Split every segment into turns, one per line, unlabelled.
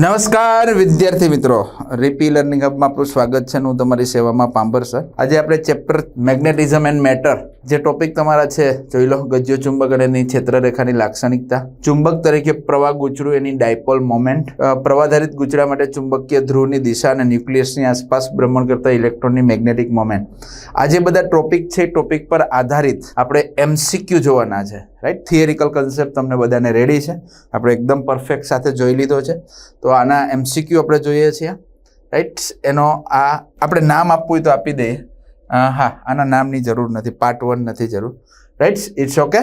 નમસ્કાર, વિદ્યાર્થી મિત્રો. રીપી લર્નિંગ હબમાં આપણું સ્વાગત છે હું તમારી સેવામાં પાંબર સર. આજે આપણે ચેપ્ટર મેગ્નેટિઝમ એન્ડ મેટર જે ટોપિક તમારા છે, જોઈ લો ગજ્યો ચુંબક અને એની ક્ષેત્રરેખાની લાક્ષણિકતા. ચુંબક તરીકે પ્રવાહ ગુચરું એની ડાયપોલ મોમેન્ટ પ્રવાધારિત ગુચરા માટે ચુંબકીય ધ્રુવની દિશા અને ન્યુક્લિયસની આસપાસ ભ્રમણ કરતા ઇલેક્ટ્રોનની મેગ્નેટિક મોમેન્ટ આ જે બધા ટોપિક છે ટોપિક પર આધારિત આપણે એમસીક્યુ જોવાના છે. રાઈટ થિયરિકલ કન્સેપ્ટ તમને બધાને રેડી છે. આપણે એકદમ પરફેક્ટ સાથે જોઈ લીધો છે. તો આના એમસીક્યુ આપણે જોઈએ છીએ. રાઈટ એનો આ આપણે નામ આપવું હોય તો આપી દઈએ. હા, આના નામની જરૂર નથી. પાર્ટ વન નથી જરૂર. રાઈટ ઇટ્સ ઓકે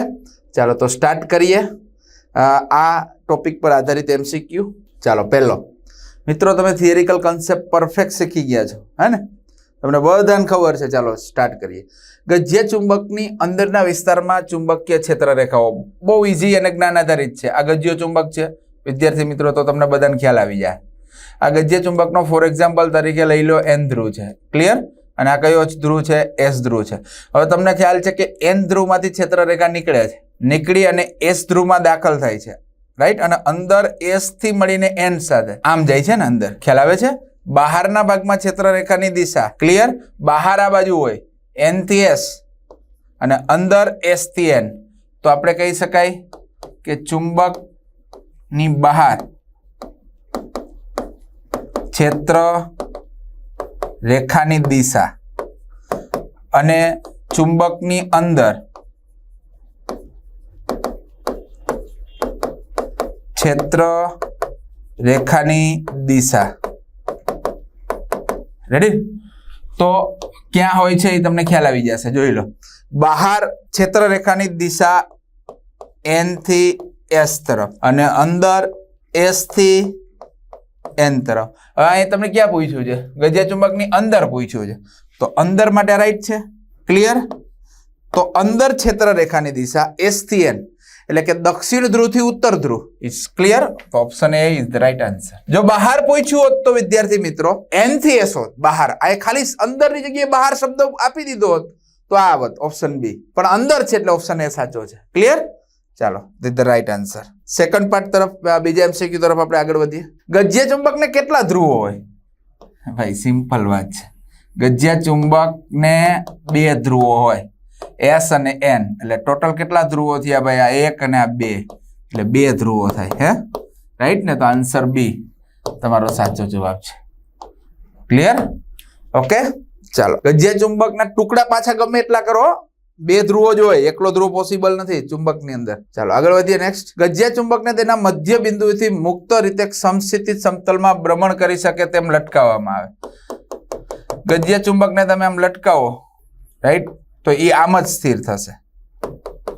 ચાલો, તો સ્ટાર્ટ કરીએ. આ ટોપિક પર આધારિત એમસીક્યુ ચાલો, પહેલો. મિત્રો, તમે થિયરિકલ કન્સેપ્ટ પરફેક્ટ શીખી ગયા છો. હે ને? તમને બધાને ખબર છે. ચાલો સ્ટાર્ટ કરીએ. જે ચુંબકની અંદરના વિસ્તારમાં ચુંબકીય ક્ષેત્ર રેખાઓ બહુ ઇઝી અને જ્ઞાન આધારિત છે. આ ગજ્યો ચુંબક છે. વિદ્યાર્થી મિત્રો, તો તમને બધાને ખ્યાલ આવી જાય. આ ગજ્ય ચુંબકનો ફોર એક્ઝામ્પલ તરીકે લઈ લો એન ધ્રુવ છે. ક્લિયર અને આ કયો ધ્રુવ છે? એસ ધ્રુવ છે. હવે તમને ખ્યાલ છે કે એન ધ્રુવમાંથી ક્ષેત્રરેખા નીકળે છે. નીકળી અને એસ ધ્રુવમાં દાખલ થાય છે. રાઈટ અને અંદર એસથી મળીને એન સાથે. આમ જાય છે ને અંદર. ખ્યાલ આવે છે? બહારના ભાગમાં ક્ષેત્રરેખાની દિશા. ક્લિયર બહાર આ બાજુ હોય. એનથી એસ અને અંદર એસથી એન તો આપણે કહી શકાય કે ચુંબકની બહાર. ક્ષેત્ર રેખાની દિશા. અને ચુંબકની અંદર ક્ષેત્ર રેખાની દિશા. રેડી તો ક્યાં હોય છે એ તમને ખ્યાલ આવી જશે. જોઈ લો. બહાર ક્ષેત્ર રેખાની દિશા એનથી એસ તરફ અને અંદર એસથી એન તરફ. હવે અહીં તમને ક્યાં પૂછ્યું છે? ગજ્યા ચુંબકની અંદર પૂછ્યું છે. તો અંદર માટે રાઈટ છે? ક્લિયર તો અંદર ક્ષેત્ર રેખાની દિશા એસથી એન એટલે કે દક્ષિણ ધ્રુવથી ઉત્તર ધ્રુવ. ઇટ્સ ક્લિયર તો option A is the right answer જો બહાર પૂછ્યું હોત તો વિદ્યાર્થી મિત્રો એનથી એસ હોત બહાર. આ ખાલી અંદરની જગ્યાએ બહાર શબ્દ આપી દીધો હોત તો આ આવત ઓપ્શન બી પણ અંદર છે એટલે ઓપ્શન એ સાચો છે. ક્લિયર ચાલો the right answer second part તરફ બીજા એમસીક્યુ તરફ આપણે આગળ વધીએ. ગજ્ય ચુંબકને કેટલા ધ્રુવો હોય? ભાઈ સિમ્પલ વાત છે. ગજ્ય ચુંબકને બે ધ્રુવો હોય. એસ અને એન એટલે ટોટલ કેટલા ધ્રુવો થયા ભાઈ? આ એક અને આ બે. એટલે બે ધ્રુવો થાય, હે? રાઈટ ને? તો આન્સર બી તમારો સાચો જવાબ છે. ક્લિયર ઓકે ચાલો. ગજ્ય ચુંબકના ટુકડા પાછા ગમે એટલા કરો બે ધ્રુવો જ હોય, એકલો ધ્રુવ પોસિબલ નથી ચુંબકની અંદર. ચાલો, આગળ વધીએ નેક્સ્ટ ગજ્યા ચુંબકને તેના મધ્ય બિંદુથી મુક્ત રીતે સમસ્થિતિ સમતલમાં ભ્રમણ કરી શકે તેમ લટકાવવામાં આવે. ગજ્યા ચુંબકને તમે આમ લટકાવો રાઈટ તો એ આમ જ સ્થિર થશે.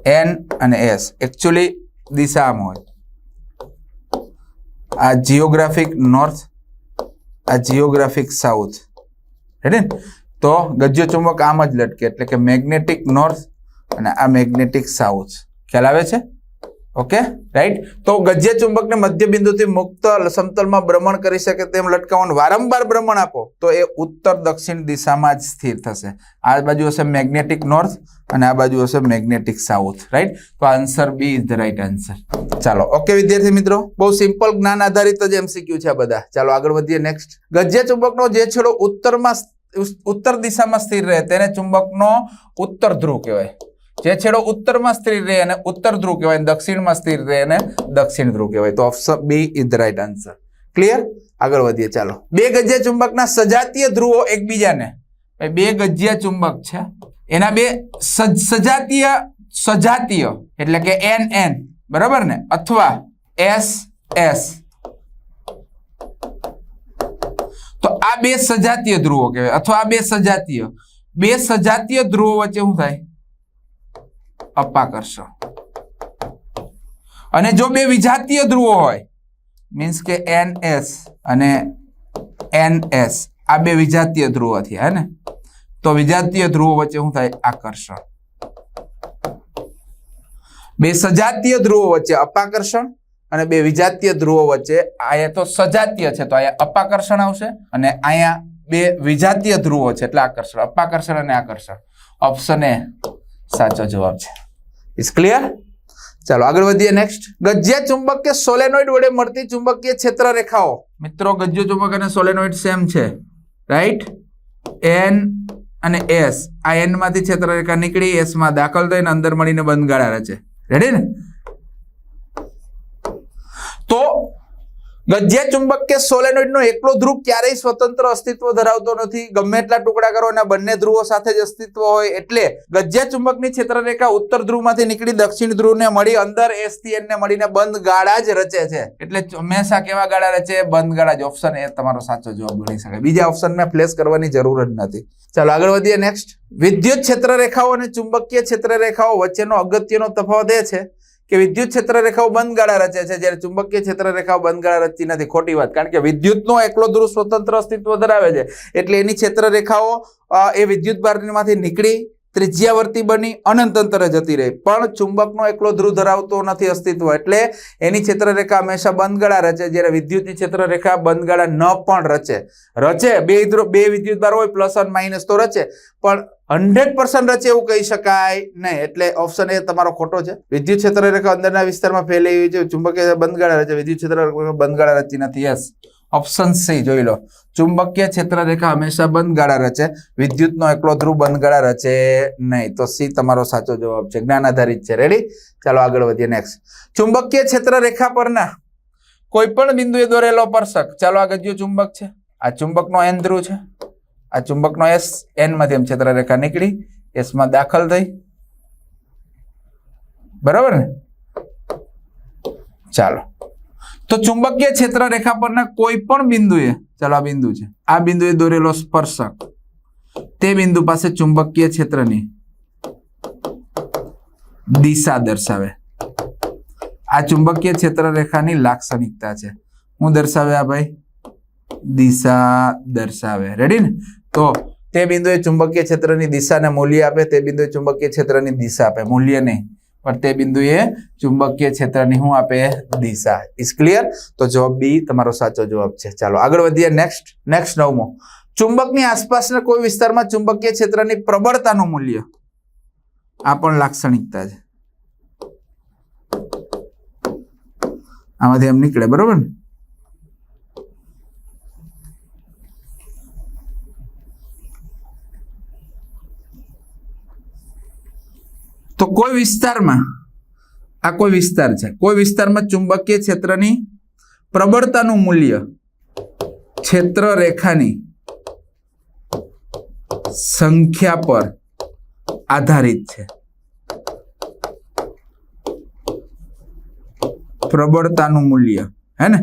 એન અને એસ એકચ્યુઅલી દિશા આમ હોય. આ જિયોગ્રાફિક નોર્થ આ જિયોગ્રાફિક સાઉથ રાઈટ તો ગજ્ય ચુંબક આમ જ લટકે, એટલે કે મેગ્નેટિક નોર્થ અને આ મેગ્નેટિક સાઉથ ખ્યાલ આવે છે? ઓકે રાઈટ તો ગજ્ય ચુંબકને મધ્ય બિંદુથી મુક્ત સમતલમાં ભ્રમણ કરી શકે તેમ લટકાવવાનું. વારંવાર ભ્રમણ આપો, તો એ ઉત્તર દક્ષિણ દિશામાં જ સ્થિર થશે. આ બાજુ હશે મેગ્નેટિક નોર્થ અને આ બાજુ હશે મેગ્નેટિક સાઉથ રાઈટ તો answer B is the right answer ચાલો ઓકે વિદ્યાર્થી મિત્રો? બહુ સિમ્પલ જ્ઞાન આધારિત જ એમસીક્યુ છે બધા. ચાલો, આગળ વધીએ નેક્સ્ટ ગજ્ય ચુંબકનો જે છેડો ઉત્તરમાં ઉત્તર દિશામાં સ્થિર રહે તેને ચુંબકનો ઉત્તર ધ્રુવ કહેવાય. જે છેડો ઉત્તરમાં સ્થિર રહે અને ઉત્તર ધ્રુવ કહેવાય દક્ષિણમાં સ્થિર રહે અને દક્ષિણ ધ્રુવ કહેવાય. તો option B is the right answer clear આગળ વધીએ, ચાલો. બે ગજ્યા ચુંબકના સજાતીય ધ્રુવો એકબીજાને. બે ગજ્યા ચુંબક છે. એના બે સજ- સજાતીય સજાતીય એટલે કે એન એન બરાબર ને? અથવા એસ એસ તો આ બે સજાતીય ધ્રુવો કહેવાય. અથવા આ બે સજાતીય. બે સજાતીય ધ્રુવો વચ્ચે શું થાય? અપાકર્ષણ. અને જો બે વિજાતીય ધ્રુવો હોય મીન્સ કે એન એસ અને એન એસ આ બે વિજાતીય ધ્રુવો થયા, હે ને? તો વિજાતીય ધ્રુવો વચ્ચે શું થાય? આકર્ષણ. બે સજાતીય ધ્રુવો વચ્ચે અપાકર્ષણ અને બે વિજાતીય ધ્રુવો વચ્ચે અહીંયા તો સજાતીય છે, તો અહીંયા અપાકર્ષણ આવશે અને અહીંયા બે વિજાતીય ધ્રુવો છે, એટલે આકર્ષણ. અપાકર્ષણ અને આકર્ષણ. ઓપ્શન એ સાચો જવાબ છે. ઇટ્સ ક્લિયર ચાલો, આગળ વધીએ નેક્સ્ટ ગજ્યા ચુંબક કે સોલેનોઇડ વડે મળતી ચુંબકીય ક્ષેત્ર રેખાઓ મિત્રો ગજ્જો ચુંબક અને સોલેનોઇડ સેમ છે. રાઈટ એન અને એસ આ એનમાંથી ક્ષેત્ર રેખા નીકળી એસમાં દાખલ થઈને અંદર મળીને બંધ ગાળા રચે રેડી ને? તો ગજ્યા ચુંબક કે સોલેનોઇડ નો એકલો ધ્રુવ ક્યારેય સ્વતંત્ર અસ્તિત્વ ધરાવતો નથી. ગમે એટલા ટુકડા કરો અને બંને ધ્રુવો સાથે જ અસ્તિત્વ હોય એટલે ગજ્યા ચુંબકની ક્ષેત્રરેખા ઉત્તર ધ્રુવમાંથી નીકળી દક્ષિણ ધ્રુવને મળી અંદર એસથી ને મળીને બંધ ગાળા જ રચે છે. એટલે હંમેશા કેવા ગાળા રચે? બંધ ગાળા જ. ઓપ્શન એ તમારો સાચો જવાબ ગણી શકાય. બીજા ઓપ્શનમાં ફ્લેશ કરવાની જરૂર જ નથી. ચાલો આગળ વધીએ નેક્સ્ટ વિદ્યુત ક્ષેત્રરેખાઓ અને ચુંબકીય ક્ષેત્રરેખાઓ વચ્ચેનો અગત્યનો તફાવત એ છે કે વિદ્યુત ક્ષેત્ર રેખાઓ બંધ ગાળા રચે છે, જ્યારે ચુંબકીય ક્ષેત્ર રેખાઓ બંધ ગાળા રચતી નથી. ખોટી વાત, કારણ કે વિદ્યુતનો એકલો ધ્રુવ સ્વતંત્ર અસ્તિત્વ ધરાવે છે. એટલે એની ક્ષેત્ર રેખાઓ એ વિદ્યુત બારમાંથી નીકળી ત્રિજ્યાવર્તી બની અનંત અંતરે જતી રહી. પણ ચુંબકનો એકલો ધ્રુવ ધરાવતો નથી અસ્તિત્વ. એટલે એની ક્ષેત્રરેખા હંમેશા બંધગાળા રચે. જ્યારે વિદ્યુતની ક્ષેત્રરેખા બંધગાળા ન પણ રચે. રચે. બે ધ્રુવ, બે વિદ્યુત બાર હોય, પ્લસ અને માઇનસ તો રચે. પણ હંડ્રેડ પર્સન્ટ રચે એવું કહી શકાય નહીં. એટલે ઓપ્શન એ તમારો ખોટો છે. વિદ્યુત ક્ષેત્રરેખા અંદરના વિસ્તારમાં ફેલાઈ છે. ચુંબકીય બંધગાળા રચે. વિદ્યુત ક્ષેત્ર બંધગાળા રચી નથી. યસ. ઓપ્શન સી જોઈ લો. ચુંબકીય ક્ષેત્ર હંમેશા બંધ ગાળા રચે. વિદ્યુતનો એકલો ધ્રુવ બંધ ગાળા રચે નહીં. તો સી તમારો સાચો જવાબ છે. જ્ઞાન આધારિત છે. રેડી ચાલો આગળ વધીએ નેક્સ્ટ ચુંબકીય ક્ષેત્ર પરના કોઈ પણ બિંદુએ દોરેલો પર્શક ચાલો આ ગજ્યો ચુંબક છે. આ ચુંબકનો એન ધ્રુવ છે. આ ચુંબકનો એસ એન માધ્યમ ક્ષેત્ર નીકળી. એસમાં દાખલ થઈ. બરાબર ને? ચાલો. તો ચુંબકીય ક્ષેત્ર રેખા પરના કોઈ પણ બિંદુએ, ચાલો આ બિંદુ છે, આ બિંદુએ દોરેલો સ્પર્શક, તે બિંદુ પાસે ચુંબકીય ક્ષેત્રની દિશા દર્શાવે. આ ચુંબકીય ક્ષેત્ર રેખાની લાક્ષણિકતા છે. હું દર્શાવે આ ભાઈ? દિશા દર્શાવે. રેડી ને? તો તે બિંદુએ ચુંબકીય ક્ષેત્રની દિશાને મૂલ્ય આપે, તે બિંદુએ ચુંબકીય ક્ષેત્રની દિશા આપે. મૂલ્ય નહીં. પણ તે બિંદુએ ચુંબકીય ક્ષેત્રની શું આપે દિશા. ઇઝ ક્લિયર તો જવાબ બી તમારો સાચો જવાબ છે. ચાલો, આગળ વધીએ. નેક્સ્ટ નેક્સ્ટ નવમો. ચુંબકની આસપાસના કોઈ વિસ્તારમાં ચુંબકીય ક્ષેત્રની પ્રબળતાનું મૂલ્ય? આ પણ લાક્ષણિકતા છે. આમાંથી એમ નીકળે, બરોબર ને? તો કોઈ વિસ્તારમાં, આ કોઈ વિસ્તાર છે? કોઈ વિસ્તારમાં ચુંબકીય ક્ષેત્રની પ્રબળતાનું મૂલ્ય ક્ષેત્ર રેખાની સંખ્યા પર આધારિત છે. પ્રબળતાનું મૂલ્ય હે ને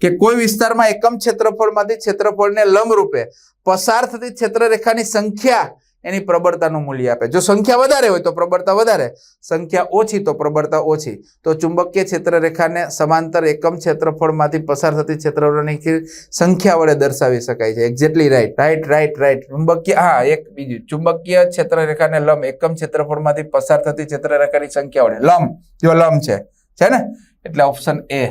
કે કોઈ વિસ્તારમાં એકમ ક્ષેત્રફળમાંથી ક્ષેત્રફળને લંબરૂપે પસાર થતી ક્ષેત્ર રેખાની સંખ્યા એની પ્રબળતાનું મૂલ્ય આપે. જો સંખ્યા વધારે હોય તો પ્રબળતા વધારે, સંખ્યા ઓછી તો પ્રબળતા ઓછી. તો ચુંબકીય ક્ષેત્ર રેખાને સમાંતર એકમ ક્ષેત્રફળમાંથી પસાર થતી ક્ષેત્રફળની સંખ્યા વડે દર્શાવી શકાય છે. Exactly right right right right ચુંબકીય, હા, એક બીજું. ચુંબકીય ક્ષેત્ર રેખાને લંબ એકમ ક્ષેત્રફળમાંથી પસાર થતી ક્ષેત્ર સંખ્યા વડે. લંબ, જો લંબ છે. છે ને? એટલે ઓપ્શન એ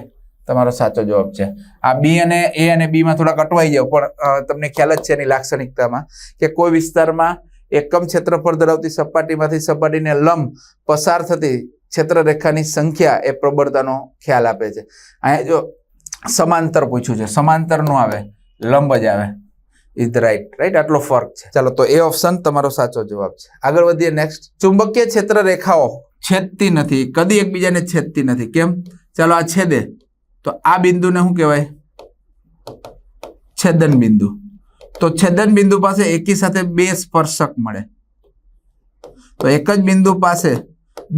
તમારો સાચો જવાબ છે. આ બી અને એ અને બીમાં થોડાક અટવાઈ જાવ પણ તમને ખ્યાલ જ છે એની લાક્ષણિકતામાં કે કોઈ વિસ્તારમાં એકમ ક્ષેત્રફળ ધરાવતી સપાટીમાંથી સપાટીને લંબ પસાર થતી ક્ષેત્રરેખાની સંખ્યા એ પ્રબળતાનો ખ્યાલ આપે છે. અહીંયા જો સમાંતર પૂછ્યું છે સમાંતરનું આવે, લંબ જ આવે. ઇઝ રાઈટ રાઈટ આટલો ફર્ક છે. ચાલો, તો એ ઓપ્શન તમારો સાચો જવાબ છે. આગળ વધીએ નેક્સ્ટ ચુંબકીય ક્ષેત્ર રેખાઓ છેદતી નથી, કદી એકબીજાને છેદતી નથી. કેમ? ચાલો, આ છેદે. તો આ બિંદુને શું કહેવાય? છેદન બિંદુ. તો છેદન બિંદુ પાસે એકી સાથે બે સ્પર્શક મળે. તો એક જ બિંદુ પાસે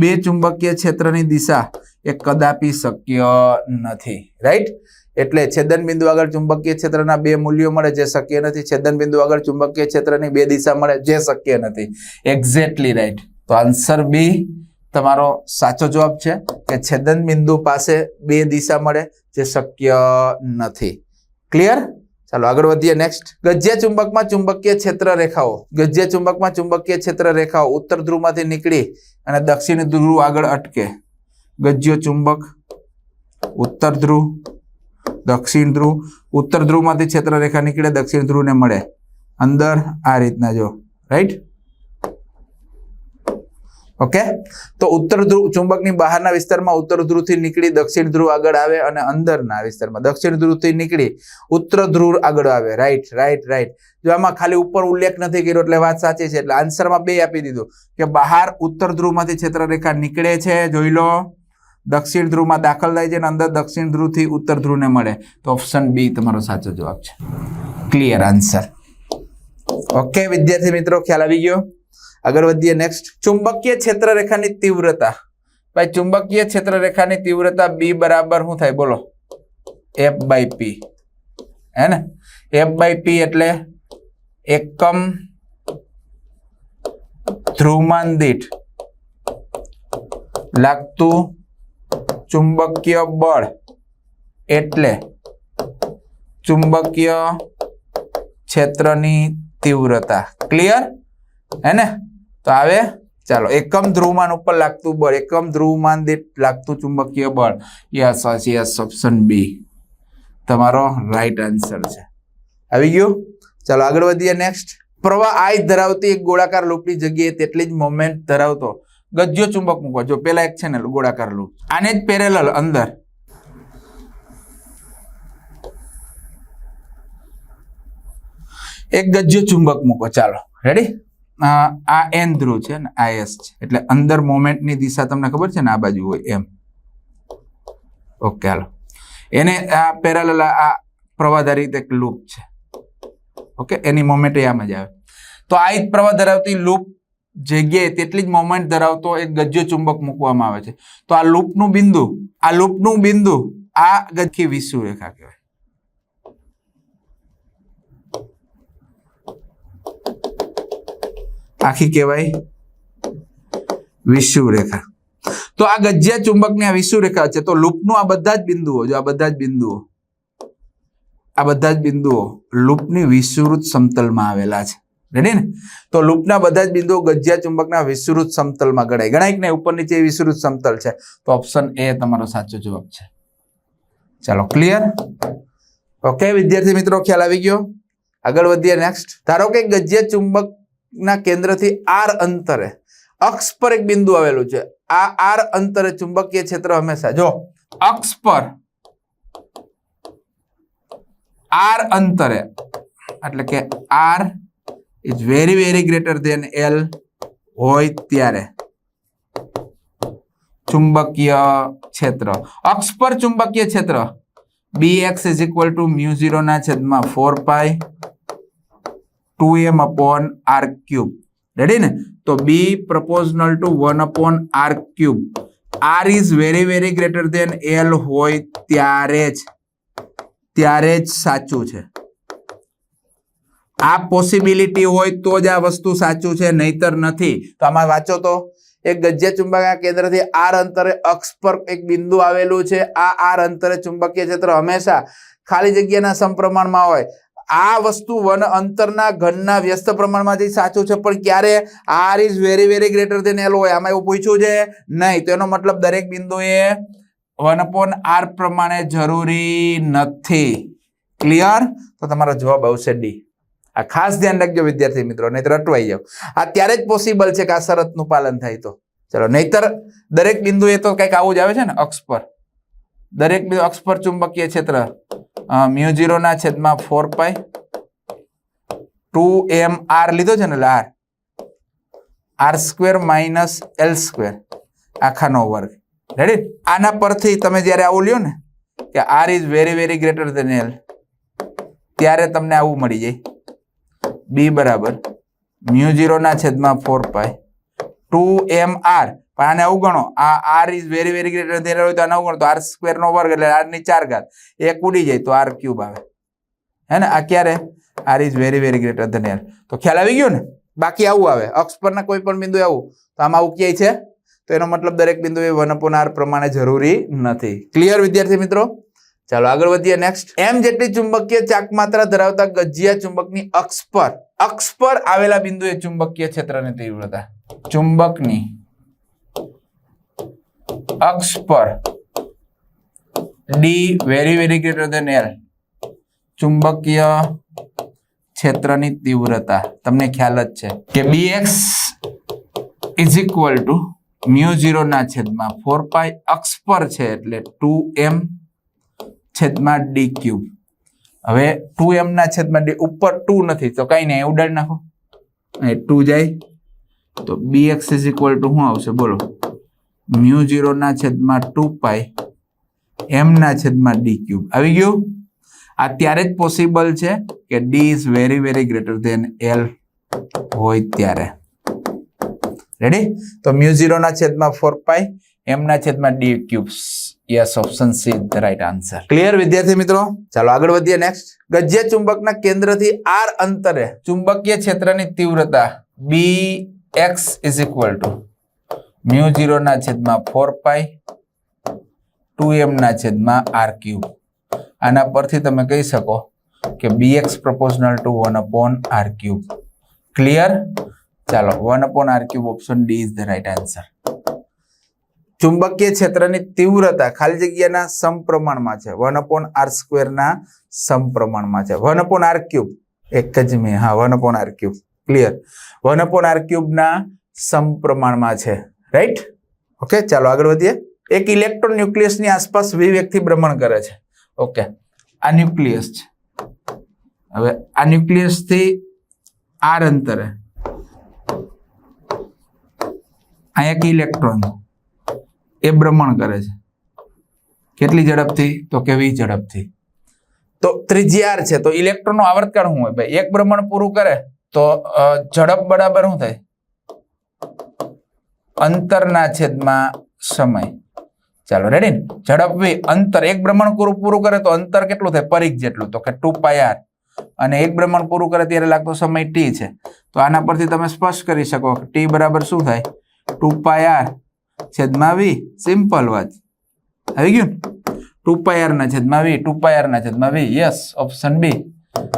બે ચુંબકીય ક્ષેત્રની દિશા એ કદાપી શક્ય નથી. રાઈટ એટલે છેદન બિંદુ આગળ ચુંબકીય ક્ષેત્રના બે મૂલ્યો મળે જે શક્ય નથી. છેદન બિંદુ આગળ ચુંબકીય ક્ષેત્રની બે દિશા મળે જે શક્ય નથી. એક્ઝેક્ટલી રાઈટ તો આન્સર બી તમારો સાચો જવાબ છે કે છેદન બિંદુ પાસે બે દિશા મળે જે શક્ય નથી. ક્લિયર ચાલો આગળ વધીએ નેક્સ્ટ ગજ્ય ચુંબકમાં ચુંબકીય ક્ષેત્ર રેખાઓ ગજ્ય ચુંબકમાં ચુંબકીય ક્ષેત્ર રેખાઓ ઉત્તર ધ્રુવમાંથી નીકળી અને દક્ષિણ ધ્રુવ આગળ અટકે. ગજ્ય ચુંબક, ઉત્તર ધ્રુવ, દક્ષિણ ધ્રુવ. ઉત્તર ધ્રુવમાંથી ક્ષેત્ર રેખા નીકળે, દક્ષિણ ધ્રુવને મળે. અંદર આ રીતના જો. Right okay? તો ઉત્તર ધ્રુવ, ચુંબકની બહારના વિસ્તારમાં ઉત્તર ધ્રુવથી નીકળી દક્ષિણ ધ્રુવ આગળ આવે અને અંદરના વિસ્તારમાં. દક્ષિણ ધ્રુવથી નીકળી ઉત્તર ધ્રુવ આગળ આવે. રાઈટ રાઈટ રાઈટ જો આમાં ખાલી ઉપર ઉલ્લેખ નથી કર્યો એટલે વાત સાચી છે. એટલે આન્સરમાં બે આપી દીધું કે બહાર ઉત્તર ધ્રુવમાંથી ક્ષેત્રરેખા નીકળે છે, જોઈ લો. દક્ષિણ ધ્રુવમાં દાખલ થાય છે અને અંદર દક્ષિણ ધ્રુવથી ઉત્તર ધ્રુવને મળે. તો ઓપ્શન બી તમારો સાચો જવાબ છે. ક્લિયર આન્સર ઓકે વિદ્યાર્થી મિત્રો, ખ્યાલ આવી ગયો? આગળ વધીએ નેક્સ્ટ ચુંબકીય ક્ષેત્ર રેખાની તીવ્રતા. ભાઈ, ચુંબકીય ક્ષેત્ર રેખાની તીવ્રતા બી બરાબર શું થાય? બોલો. એફ બાય પી હે ને? એફ બાય પી એટલે એકમ ધ્રુવમાન દીઠ લાગતું ચુંબકીય બળ એટલે ચુંબકીય ક્ષેત્રની તીવ્રતા. ક્લિયર હે ને? તો આવે? ચાલો, એકમ ધ્રુવમાન ઉપર લાગતું બળ, એકમ ધ્રુવમાન દીઠ લાગતું ચુંબકીય બળ. યસ યસ ઓપ્શન બી તમારો રાઈટ આન્સર છે. આવી ગયું? ચાલો, આગળ વધીએ નેક્સ્ટ પ્રવાહ આઈ ધરાવતી એક ગોળાકાર લૂપની જગ્યાએ તેટલી જ મોમેન્ટ ધરાવતો ગજ્યો ચુંબક મૂકો. જો પેલા એક છે ને, ગોળાકાર લૂપ. આને જ પેરેલલ અંદર. એક ગજ્યો ચુંબક મૂકો. ચાલો રેડી આ એન ધ્રુવ છે ને, આ એસ છે. એટલે અંદર મોમેન્ટની દિશા તમને ખબર છે ને, આ બાજુ હોય એમ. ઓકે હાલો. એને આ પેરેલલ આ પ્રવાધારિત એક લૂપ છે. ઓકે એની મોમેન્ટ એ આમ જ આવે. તો આ એક પ્રવાહ ધરાવતી લૂપ જગ્યાએ તેટલી જ મોમેન્ટ ધરાવતો એક ગજ્યો ચુંબક મૂકવામાં આવે છે. તો આ લૂપનું બિંદુ, આ લૂપનું બિંદુ આ ગજકી વિષુ રેખા કહેવાય. આખી કહેવાય વિષુરેખા તો આ ગજ્યા ચુંબકની આ વિષુવરેખા છે, તો લૂપનું આ બધા જ બિંદુઓ, જો આ બધા જ બિંદુઓ, આ બધા જ બિંદુઓ લૂપની વિષુવૃત સમતલમાં આવેલા છે. રેડી ને? તો લૂપના બધા જ બિંદુઓ ગજ્યા ચુંબકના વિષુવૃત સમતલમાં ગણાય. ગણાય કે નહીં? ઉપર નીચે વિષુવૃત સમતલ છે. તો ઓપ્શન એ તમારો સાચો જવાબ છે. ચાલો ક્લિયર ઓકે વિદ્યાર્થી મિત્રો, ખ્યાલ આવી ગયો? આગળ વધીએ નેક્સ્ટ ધારો કે ગજ્ય ચુંબકના કેન્દ્રથી આર અંતરે. અક્ષ પર એક બિંદુ આવેલું છે. આ આર અંતરે ચુંબકીય ક્ષેત્ર હંમેશા. જો, અક્ષ પર આર અંતરે, એટલે કે R is very very greater than L હોય ત્યારે ચુંબકીય ક્ષેત્ર. અક્ષ પર ચુંબકીય ક્ષેત્ર. B X is equal to mu zero ના છેદમાં four pi two M upon R cube ready ને? તો B proportional to one upon R cube R is very very greater than L હોય ત્યારે જ ત્યારે જ સાચું છે. આ પોસિબિલિટી હોય તો જ આ વસ્તુ સાચું છે, નહીતર નથી. તો આમાં વાંચો તો. એક ગજ્ય ચુંબકીય કેન્દ્રથી આર અંતરે અક્ષ પર એક બિંદુ આવેલું છે. આ આર અંતરે ચુંબકીય ક્ષેત્ર હંમેશા ખાલી જગ્યાના સમપ્રમાણમાં હોય. આ વસ્તુ વન અંતરના ઘનના વ્યસ્ત પ્રમાણમાં જે સાચું છે, પણ ક્યારે? R is very very greater than L હોય. આમાં એવું પૂછ્યું છે? નહીં. તો એનો મતલબ દરેક બિંદુએ વન અપોન આર પ્રમાણે જરૂરી નથી. ક્લિયર તો તમારો જવાબ આવશે ડી આ ખાસ ધ્યાન રાખજો વિદ્યાર્થી મિત્રો, નહીતર અટવાઈ જાવ આ ત્યારે જ પોસિબલ છે કે આ શરતનું પાલન થાય તો. ચલો, નહીતર દરેક બિંદુએ તો કંઈક આવું જ આવે છે ને, અક્ષ પર. દરેક બિંદુ અક્ષ પર ચુંબકીય ક્ષેત્ર. મ્યુ ઝીરો ના છેદમાં four pi two M R લીધો છે ને એટલે R. R square minus L square. આખાનો વર્ગ. રેડી આના પરથી તમે જ્યારે આવું લ્યો ને કે R is very very greater than L, ત્યારે તમને આવું મળી જાય. બી બરાબર. મ્યુ ઝીરો ના છેદમાં four pi two M R. પણ આને અવગણો આ R is very very greater than હોય તો આને અવગણો તો આર સ્ક્વેર નો વર્ગ એટલે આરની ચાર ઘાત. એક ઉડી જાય તો આર ક્યુબ આવે. હે ને? આ ક્યારે? R is very very greater than L તો ખ્યાલ આવી ગયો ને? બાકી આવું આવે. અક્ષ પરના કોઈ પણ બિંદુ આવું. તો આમાં આવું ક્યાંય છે? તો એનો મતલબ દરેક બિંદુ એ વન અપોન આર પ્રમાણે જરૂરી નથી. ક્લિયર વિદ્યાર્થી મિત્રો? ચાલો આગળ વધીએ નેક્સ્ટ એમ જેટલી ચુંબકીય ચાક માત્રા ધરાવતા ગજિયા ચુંબકની અક્ષ પર. અક્ષ પર આવેલા બિંદુએ ચુંબકીય ક્ષેત્રની તીવ્રતા. ચુંબકની. અક્ષ પર D very very greater than L ચુંબકીય ક્ષેત્રની તીવ્રતા. તમને ખ્યાલ જ છે કે B X is equal to mu zero ના છેદમાં ફોર પાઈ અક્ષ પર છે એટલે ટુ એમ છેદમાં ડી ક્યુબ હવે ટુ એમ ના છેદમાં ડી ઉપર ટુ નથી, તો કઈ નહીં, ઉડાડી નાખો. ટુ જાય. તો B X is equal to શું આવશે? બોલો. મ્યુ ઝીરો ના છેદમાં ટુ પાય એમ ના છેદમાં ડી ક્યુબ. આવી ગયું? આ ત્યારે જ પોસિબલ છે કે D is very very greater than L હોય ત્યારે. રેડી તો મ્યુ ઝીરો ના છેદમાં ફોર પાય એમ ના છેદમાં D cubes yes option C the right answer clear વિદ્યાર્થી મિત્રો? ચાલો આગળ વધીએ નેક્સ્ટ ગજ્ય ચુંબકના કેન્દ્રથી આર અંતરે ચુંબકીય ક્ષેત્રની તીવ્રતા B X is equal to mu zero ના છેદમાં ફોર પાઈ ટુ એમ ના છેદમાં આર ક્યુબ. આના પરથી તમે કહી શકો કે B X proportional to one upon R cube. Clear ચાલો, one upon R cube option D is the right answer. ચુંબકીય ક્ષેત્રની તીવ્રતા ખાલી જગ્યાના સમપ્રમાણમાં છે. વન અપોન આર સ્ક્વેરના સમપ્રમાણમાં છે. One upon R cube. એક જ મેં, હા, one upon R cube. Clear one upon R ક્યુબના સમપ્રમાણમાં છે. રાઈટ ઓકે ચાલો આગળ વધીએ. એક ઇલેક્ટ્રોન ન્યુક્લિયસની આસપાસ વી વ્યક્તિ ભ્રમણ કરે છે. ઓકે આ ન્યુક્લિયસ છે. હવે આ ન્યુક્લિયસથી આર અંતરે. આ એક ઇલેક્ટ્રોન એ ભ્રમણ કરે છે. કેટલી ઝડપથી? તો કે વી ઝડપથી. તો ત્રીજી આર છે. તો ઇલેક્ટ્રોનનું આવર્તકાળ શું હોય? ભાઈ, એક ભ્રમણ પૂરું કરે તો ઝડપ બરાબર શું થાય? અંતરના છેદમાં સમય. ચાલો રેડી ને ઝડપ વી અંતર, એક ભ્રમણ પૂરું કરે તો અંતર કેટલું થાય? પરિઘ જેટલું. તો કે ટુ પાયાર અને એક ભ્રમણ પૂરું કરે ત્યારે લાગતો સમય ટી છે. તો આના પરથી તમે સ્પષ્ટ કરી શકો ટી બરાબર શું થાય? ટુ પાય આર છેદમાં વી. સિમ્પલ વાત. આવી ગયું? ટુ પાય આર છેદમાં વી, ટુ પાય આર છેદમાં વી. યસ ઓપ્શન બી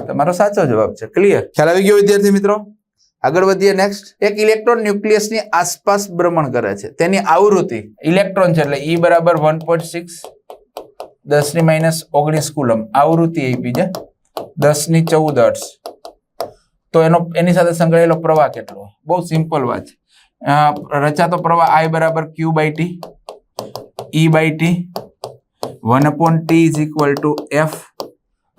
તમારો સાચો જવાબ છે. ક્લિયર ખ્યાલ આવી ગયો વિદ્યાર્થી મિત્રો? આગળ વધીએ નેક્સ્ટ એક ઇલેક્ટ્રોન ન્યુક્લિયસની આસપાસ ભ્રમણ કરે છે. તેની આવૃત્તિ ઇલેક્ટ્રોન છે એટલે ઈ બરાબર વન પોઈન્ટ સિક્સ દસની માઇનસ ઓગણીસ કુલમ આવૃત્તિ આપી છે. દસની ચૌદ હર્ટ્ઝ. તો એનો, એની સાથે સંકળાયેલો પ્રવાહ કેટલો? બહુ સિમ્પલ વાત છે. રચાતો પ્રવાહ આઈ બરાબર Q by T E by T one upon T is equal to F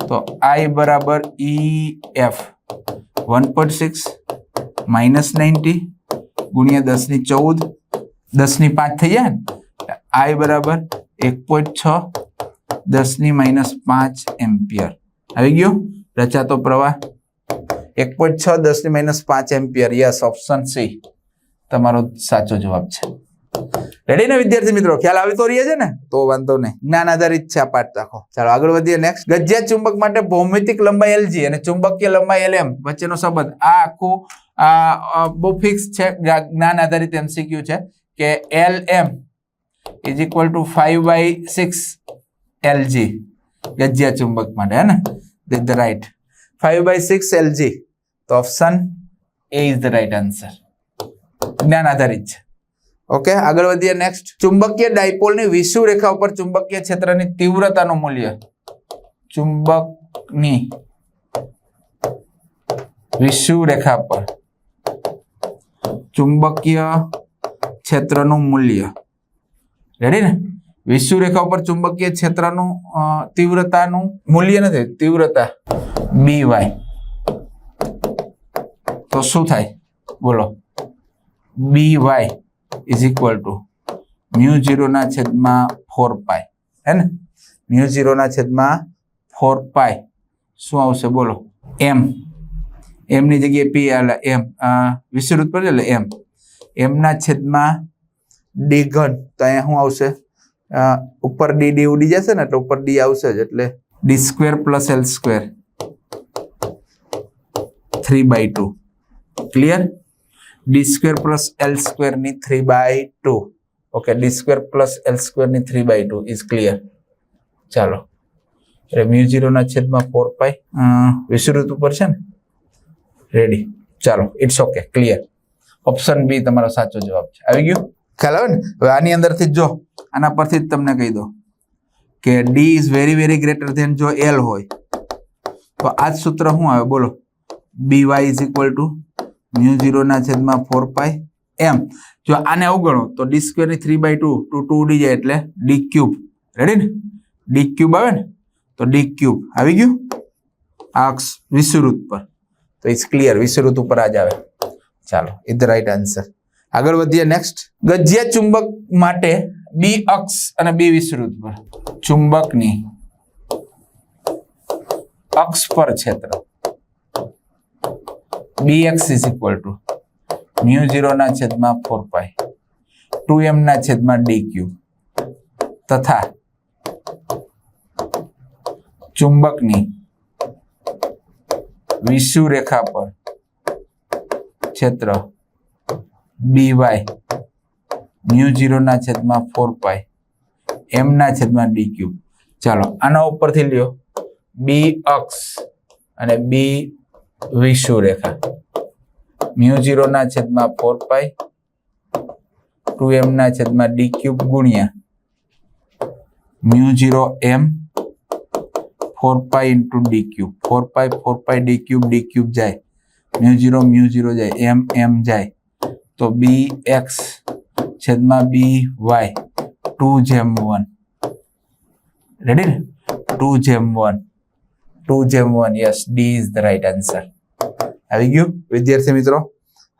તો આઈ બરાબર E F one point six minus ninety ગુણ્યા દસની ચૌદ દસની પાંચ થઈ જાય ને આઈ બરાબર એક પોઈન્ટ છ દસની માઇનસ પાંચ એમ્પિયર. આવી ગયું? રચાતો પ્રવાહ. એક પોઈન્ટ છ દસની માઇનસ પાંચ એમ્પિયર. Yes, option C. તમારો સાચો જવાબ છે. રેડી ને વિદ્યાર્થી મિત્રો? ખ્યાલ આવી તો રહીએ છે ને? તો વાંધો નહીં. જ્ઞાન આધારિત છે આ પાઠ આખો. ચાલો, આગળ વધીએ નેક્સ્ટ ગજ્યા ચુંબક માટે ભૌમિતિક લંબાઈ એલજી અને ચુંબકીય લંબાઈ એલએમ વચ્ચેનો સંબંધ. આ આખું બહુ ફિક્સ છે જ્ઞાન આધારિત એમસીક્યુ છે, કે L M is equal to five by six LG ગજિયા ચુંબક માટે, હે ને? The right five by six LG તો option A is the right answer જ્ઞાન આધારિત છે. ઓકે આગળ વધીએ નેક્સ્ટ ચુંબકીય ડાયપોલની વિષુ રેખા ઉપર ચુંબકીય ક્ષેત્રની તીવ્રતાનું મૂલ્ય. ચુંબકની વિષુ રેખા પર. ચુંબકીય ક્ષેત્રનું મૂલ્ય. રેડી ને? વિષુવ રેખા ઉપર ચુંબકીય ક્ષેત્રનું તીવ્રતાનું મૂલ્ય નથી, તીવ્રતા બી વાય. તો શું થાય? બોલો. B Y is equal to mu ઝીરોના છેદમાં ફોર પાય. હે ને? મ્યુ ઝીરોના છેદમાં ફોર પાય. શું આવશે? બોલો. એમ. એમની જગ્યાએ પી એટલે એમ વિસ્તૃત પર એટલે એમ. એમના છેદમાં ડી ઘન તો અહીંયા શું આવશે? ઉપર ડી ડી ઉડી જશે ને એટલે ઉપર ડી આવશે જ એટલે D square plus L square. Three by two. Clear? D square plus L સ્ક્વેરની three by two. Okay D square plus L સ્ક્વેરની three by two is clear. ચાલો. એટલે મ્યુ ઝીરો ના છેદમાં ફોર પાય. વિષુવૃત્ત ઉપર છે ને? રેડી ચાલો it's okay clear option B તમારો સાચો જવાબ છે. આવી ગયું? ખ્યાલ આવે ને? હવે આની અંદરથી જ આના પરથી જ તમને કહી દો કે D is very very greater than જો એલ હોય. તો આ જ સૂત્ર શું આવે? બોલો. B Y is equal to mu ઝીરોના છેદમાં ફોર પાય એમ જો આને અવગણો, તો D સ્ક્વેરની three by two two two ઉડી જાય એટલે ડી ક્યુબ રેડી ને? ડી ક્યુબ આવે ને? તો ડી ક્યુબ આવી ગયું? આ અક્ષ વિષુવૃત્ત પર. તો ઇટ્સ ક્લિયર વિષુવૃત ઉપર આ જ આવે. ચાલો ઇઝ ધ રાઈટ આન્સર આગળ વધીએ નેક્સ્ટ ગજ્યા ચુંબક માટે બી અક્ષ અને બી વિષુવૃત પર. ચુંબકની અક્ષ પર ક્ષેત્ર. B X is equal to mu ઝીરોના છેદમાં ફોર પાય ટુ એમ ના છેદમાં ડી ક્યુ તથા ચુંબકની વિષુવ રેખા પર. ક્ષેત્ર બી વાય. મ્યુ ઝીરો ના છેદમાં ફોર પાય એમ ના છેદમાં ડી ક્યુબ. ચાલો, આના ઉપરથી લ્યો. બી અક્ષ અને બી વિષુ રેખા મ્યુ ઝીરો ના છેદમાં ફોર પાય ટુ એમ ના છેદમાં ડી ક્યુબ ગુણ્યા. Mu zero M four pi into D cube four pi four pi D cube D cube જાય. મ્યુ ઝીરો મ્યુ ઝીરો જાય. એમ એમ જાય. તો બી એક્સ છેદમાં બી વાય ટુ જેમ one ready ને? Two જેમ one two જેમ one yes D is the right answer આવી ગયું, વિદ્યાર્થી મિત્રો.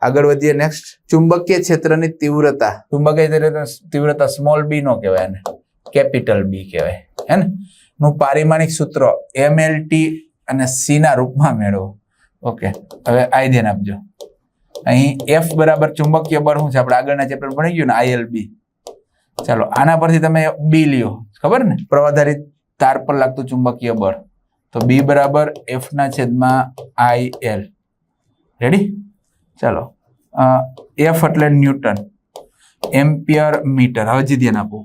આગળ વધીએ નેક્સ્ટ ચુંબકીય ક્ષેત્રની તીવ્રતા. ચુંબકીય તીવ્રતા સ્મોલ બી નો કહેવાય એને કેપિટલ બી કહેવાય. હે ને? નું પારિમાણિક સૂત્ર એમએલટી અને સી ના રૂપમાં મેળવો. ઓકે હવે આઈ ધ્યાન આપજો. અહીં એફ બરાબર ચુંબકીય બળ શું છે? આપણે આગળના ચેપ્ટર ભણી ગયું ને આઈએલ બી ચાલો, આના પરથી તમે બી લ્યો. ખબર ને? પ્રવાધારિત તાર પર લાગતું ચુંબકીય બળ. તો બી બરાબર એફ ના છેદમાં આઈ એલ રેડી ચાલો. એફ એટલે ન્યૂટન. Ampere metre. હવે જી ધ્યાન આપો.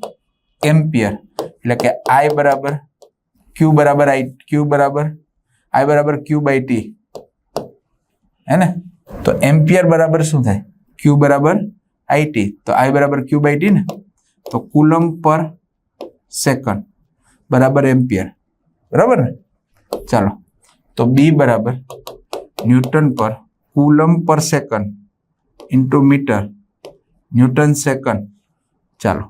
એમ્પિયર. એટલે કે આઈ બરાબર ક્યુ બરાબર આઈ ક્યુ બરાબર આઈ બરાબર ક્યુ બાય ટી હે ને તો એમ્પિયર બરાબર શું થાય? ક્યુ બરાબર આઈ ટી તો આઈ બરાબર ક્યુ બાય ટી ને તો કુલમ પર સેકન્ડ બરાબર એમ્પિયર બરાબર ને ચાલો તો બી બરાબર ન્યૂટન પર કુલમ પર second into metre newton second ચાલો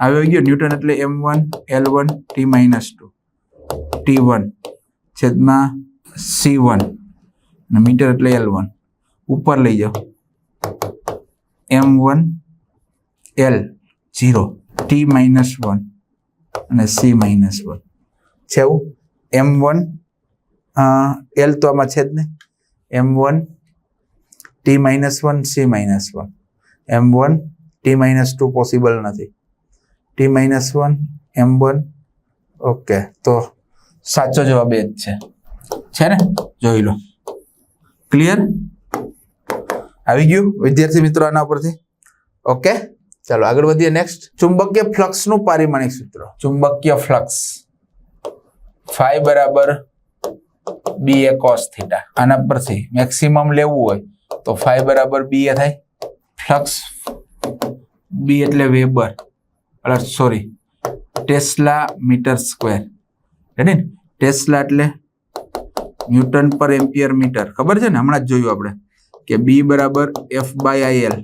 આવી ગયો ન્યૂટન એટલે M one L one T minus two T one છેદમાં સી વન અને મીટર એટલે એલ વન ઉપર લઈ જાઓ. M one L zero T minus one અને સી માઇનસ વન છે એવું એમ વન એલ તો આમાં છે જ ને? M one T minus one C minus one M one T minus two possible નથી. T minus one M one okay તો સાચો જવાબ એ જ છે. છે ને? જોઈ લો. ક્લિયર આવી ગયું, વિદ્યાર્થી મિત્રો આના ઉપરથી? ઓકે ચાલો, આગળ વધીએ નેક્સ્ટ ચુંબકીય ફ્લક્સનું પારિમાણિક સૂત્ર. ચુંબકીય ફ્લક્સ ફાઈ બરાબર બી એ કોસ થીટા આના પરથી મેક્સિમમ લેવું હોય તો ફાઈ બરાબર બી એ થાય. ફ્લક્સ બી એટલે weber. Sorry tesla metre square ready ને? ટેસ્લા એટલે ન્યૂટન પર એમ્પિયર મીટર ખબર છે ને? હમણાં જ જોયું આપણે કે બી બરાબર એફ બાય આઈ એલ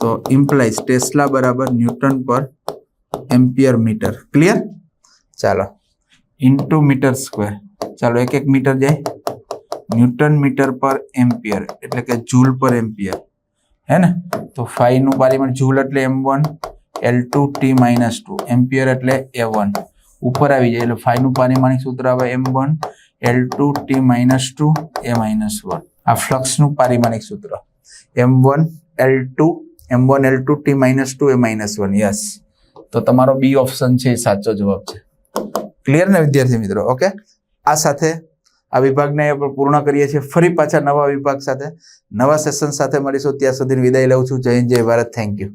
તો ઇમ્પ્લાઇઝ ટેસ્લા બરાબર ન્યૂટન પર એમ્પિયર મીટર ક્લિયર ચાલો. ઇન્ટુ મીટર સ્ક્વેર ચાલો એક એક મીટર જાય. ન્યૂટન મીટર પર એમ્પિયર એટલે કે જૂલ પર એમ્પિયર હે ને? તો ફાઈ નું પારિમાણ જૂલ એટલે M one L two T minus two ampere એટલે એ વન ઉપર આવી જાય એટલે ફાઈ નું પારિમાણિક સૂત્ર આવે M one, L two, T minus two, A minus one. આ ફ્લક્સનું પારિમાણિક સૂત્ર. M one, L two, M one, L two, T minus two, A minus one. Yes. તો તમારો બી ઓપ્શન છે, એ સાચો જવાબ છે. ક્લિયર ને વિદ્યાર્થી મિત્રો? ઓકે? આ સાથે આ વિભાગને આપણે પૂર્ણ કરીએ છીએ. ફરી પાછા નવા વિભાગ સાથે, નવા સેશન સાથે મળીશું. ત્યાં સુધી વિદાય લઉં છું. જય જય ભારત. Thank you.